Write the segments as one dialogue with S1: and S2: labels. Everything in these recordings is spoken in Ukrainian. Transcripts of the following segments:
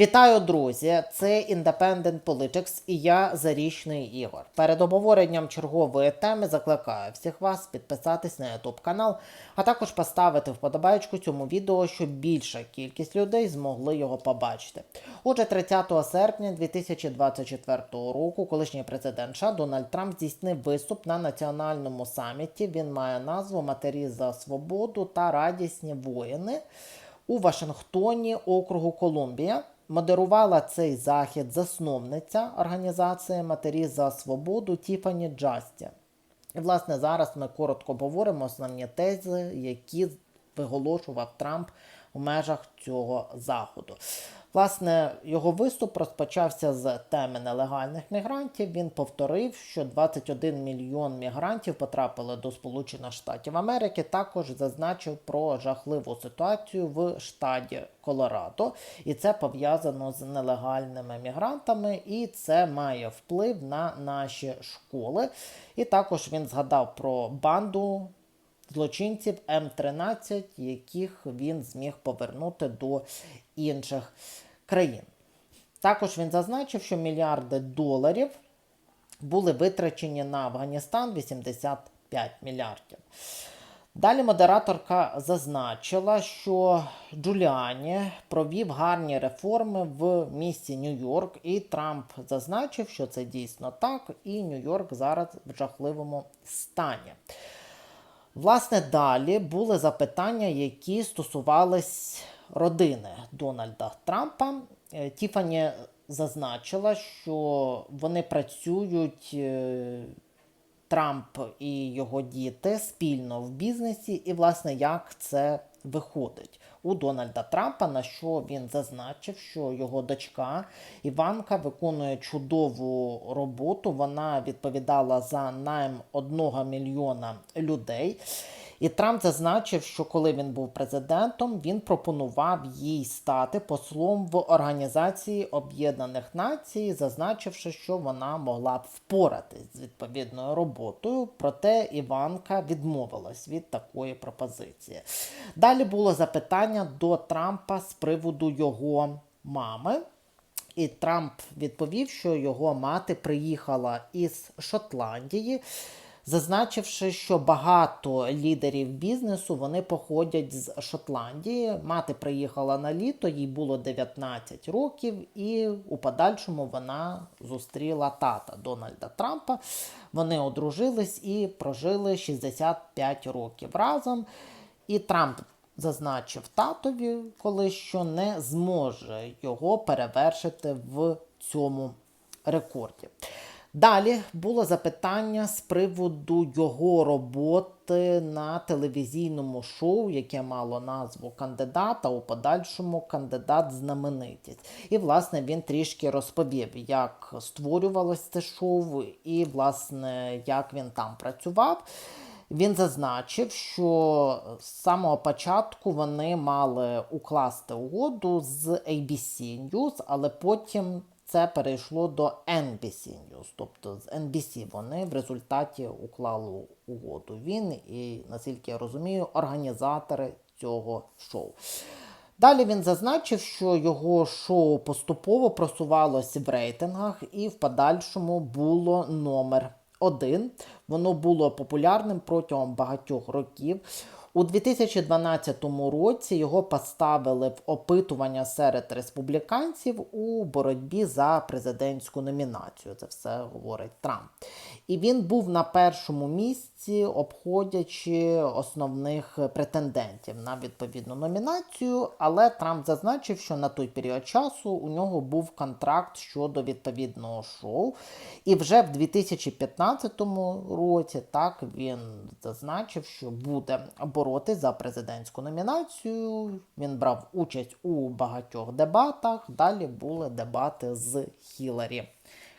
S1: Вітаю, друзі! Це Independent Politics і я Зарічний Ігор. Перед обговоренням чергової теми закликаю всіх вас підписатись на YouTube канал, а також поставити вподобайку цьому відео, щоб більша кількість людей змогли його побачити. Отже, 30 серпня 2024 року колишній президент США Дональд Трамп здійснив виступ на національному саміті. Він має назву Матері за свободу та радісні воїни у Вашингтоні, округу Колумбія. Модерувала цей захід засновниця організації Матері за свободу Тіфані Джасті. І, власне, зараз ми коротко говоримо основні тези, які виголошував Трамп у межах цього заходу. Власне, його виступ розпочався з теми нелегальних мігрантів. Він повторив, що 21 мільйон мігрантів потрапили до Сполучених Штатів Америки. Також зазначив про жахливу ситуацію в штаті Колорадо, і це пов'язано з нелегальними мігрантами, і це має вплив на наші школи. І також він згадав про банду злочинців М13, яких він зміг повернути до інших країн. Також він зазначив, що мільярди доларів були витрачені на Афганістан 85 мільярдів. Далі модераторка зазначила, що Джуліані провів гарні реформи в місті Нью-Йорк, і Трамп зазначив, що це дійсно так, і Нью-Йорк зараз в жахливому стані. Власне, далі були запитання, які стосувались родини Дональда Трампа. Е, Тіфані зазначила, що вони працюють. е, Трамп і його діти спільно в бізнесі, і, власне, як це виходить у Дональда Трампа, на що він зазначив, що його дочка Іванка виконує чудову роботу. Вона відповідала за найм одного мільйона людей. І Трамп зазначив, що коли він був президентом, він пропонував їй стати послом в Організації Об'єднаних Націй, зазначивши, що вона могла б впоратись з відповідною роботою. Проте Іванка відмовилась від такої пропозиції. Далі було запитання до Трампа з приводу його мами. І Трамп відповів, що його мати приїхала із Шотландії, зазначивши, що багато лідерів бізнесу вони походять з Шотландії. Мати приїхала на літо, їй було 19 років, і у подальшому вона зустріла тата Дональда Трампа. Вони одружились і прожили 65 років разом. І Трамп зазначив татові, коли що не зможе його перевершити в цьому рекорді. Далі було запитання з приводу його роботи на телевізійному шоу, яке мало назву кандидата, у подальшому кандидат знаменитість. І, власне, він трішки розповів, як створювалось це шоу, і, власне, як він там працював. Він зазначив, що з самого початку вони мали укласти угоду з ABC News, але потім це перейшло до NBC News. Тобто з NBC вони в результаті уклали угоду. Він і, наскільки я розумію, організатори цього шоу. Далі він зазначив, що його шоу поступово просувалося в рейтингах і в подальшому було номер один. Воно було популярним протягом багатьох років. У 2012 році його поставили в опитування серед республіканців у боротьбі за президентську номінацію. Це все говорить Трамп. І він був на першому місці, обходячи основних претендентів на відповідну номінацію. Але Трамп зазначив, що на той період часу у нього був контракт щодо відповідного шоу. І вже в 2015 році так він зазначив, що буде боротись за президентську номінацію. Він брав участь у багатьох дебатах. Далі були дебати з Хіларі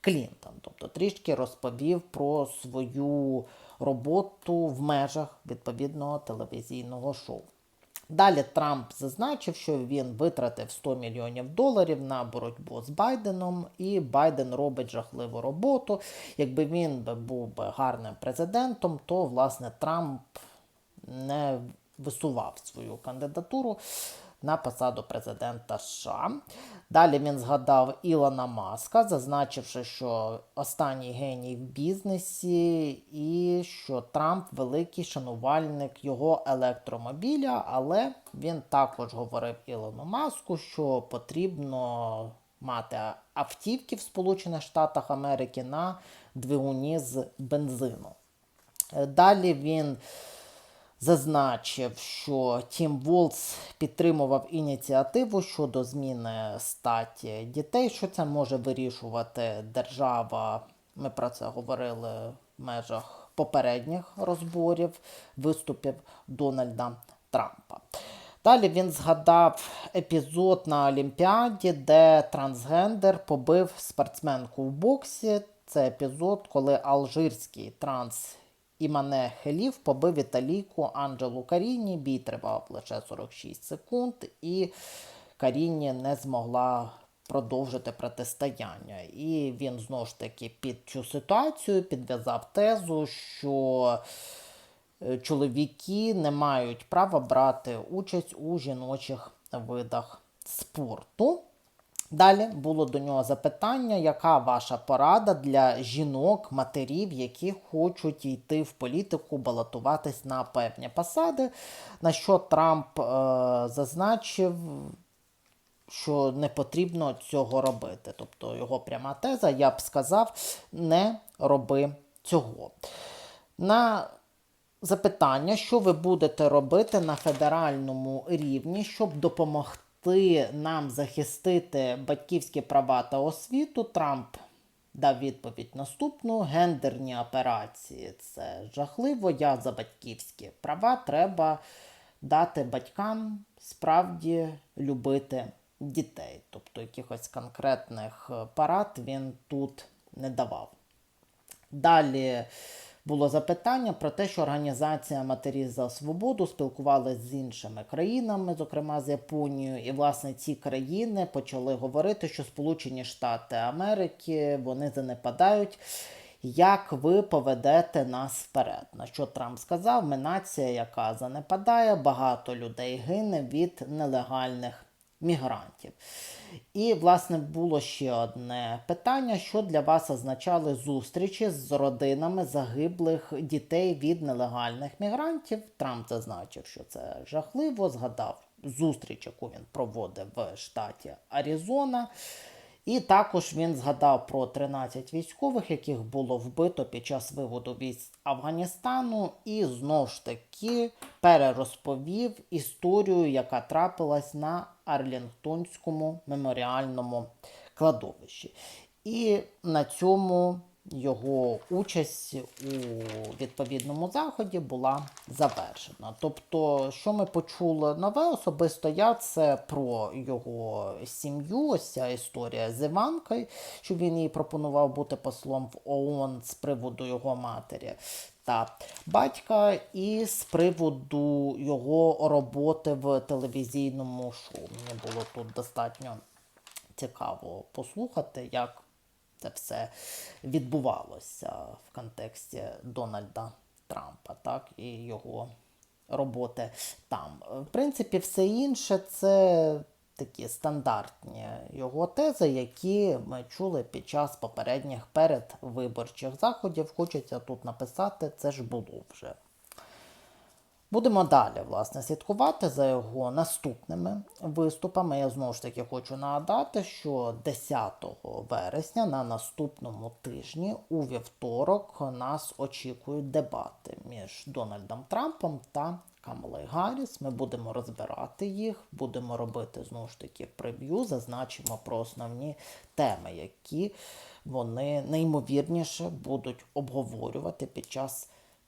S1: Клінтон. Тобто трішки розповів про свою роботу в межах відповідного телевізійного шоу. Далі Трамп зазначив, що він витратив 100 мільйонів доларів на боротьбу з Байденом, і Байден робить жахливу роботу. Якби він був гарним президентом, то власне Трамп не висував свою кандидатуру на посаду президента США. Далі він згадав Ілона Маска, зазначивши, що останній геній в бізнесі, і що Трамп великий шанувальник його електромобіля, але він також говорив Ілону Маску, що потрібно мати автівки в Сполучених Штатах Америки на двигуні з бензину. Далі він зазначив, що Тім Волц підтримував ініціативу щодо зміни статі дітей, що це може вирішувати держава. Ми про це говорили в межах попередніх розборів, виступів Дональда Трампа. Далі він згадав епізод на Олімпіаді, де трансгендер побив спортсменку в боксі. Це епізод, коли алжирський транс Імане Хелів побив італійку Анджелу Каріні. Бій тривав лише 46 секунд, і Каріні не змогла продовжити протистояння. І він знову ж таки під цю ситуацію підв'язав тезу, що е, чоловіки не мають права брати участь у жіночих видах спорту. Далі було до нього запитання, яка ваша порада для жінок, матерів, які хочуть йти в політику, балотуватись на певні посади. На що Трамп е, зазначив, що не потрібно цього робити. Тобто його пряма теза, я б сказав, не роби цього. На запитання, що ви будете робити на федеральному рівні, щоб допомогти нам захистити батьківські права та освіту, Трамп дав відповідь наступну: гендерні операції це жахливо. Я за батьківські права треба дати батькам справді любити дітей. Тобто якихось конкретних парад він тут не давав. Далі було запитання про те, що організація Матері за свободу спілкувалася з іншими країнами, зокрема з Японією, і власне ці країни почали говорити, що Сполучені Штати Америки вони занепадають. Як ви поведете нас вперед? На що Трамп сказав? Ми нація, яка занепадає, багато людей гине від нелегальних мігрантів. І, власне, було ще одне питання: що для вас означали зустрічі з родинами загиблих дітей від нелегальних мігрантів? Трамп зазначив, що це жахливо. Згадав зустріч, яку він проводив в штаті Аризона. І також він згадав про 13 військових, яких було вбито під час виводу військ Афганістану, і знову ж таки перерозповів історію, яка трапилась на Арлінгтонському меморіальному кладовищі. І на цьому його участь у відповідному заході була завершена. Тобто, що ми почули нове, особисто я це про його сім'ю, ось ця історія з Іванкою, що він їй пропонував бути послом в ООН з приводу його матері. Та батька і з приводу його роботи в телевізійному шоу. Мені було тут достатньо цікаво послухати, як це все відбувалося в контексті Дональда Трампа, так, і його роботи там. В принципі, все інше це такі стандартні його тези, які ми чули під час попередніх передвиборчих заходів. Хочеться тут написати, це ж було вже. Будемо далі власне слідкувати за його наступними виступами. Я знову ж таки хочу нагадати, що 10 вересня на наступному тижні у вівторок нас очікують дебати між Дональдом Трампом та Камалою Гарріс. Ми будемо розбирати їх, будемо робити знову ж таки прев'ю, зазначимо про основні теми, які вони найімовірніше будуть обговорювати під час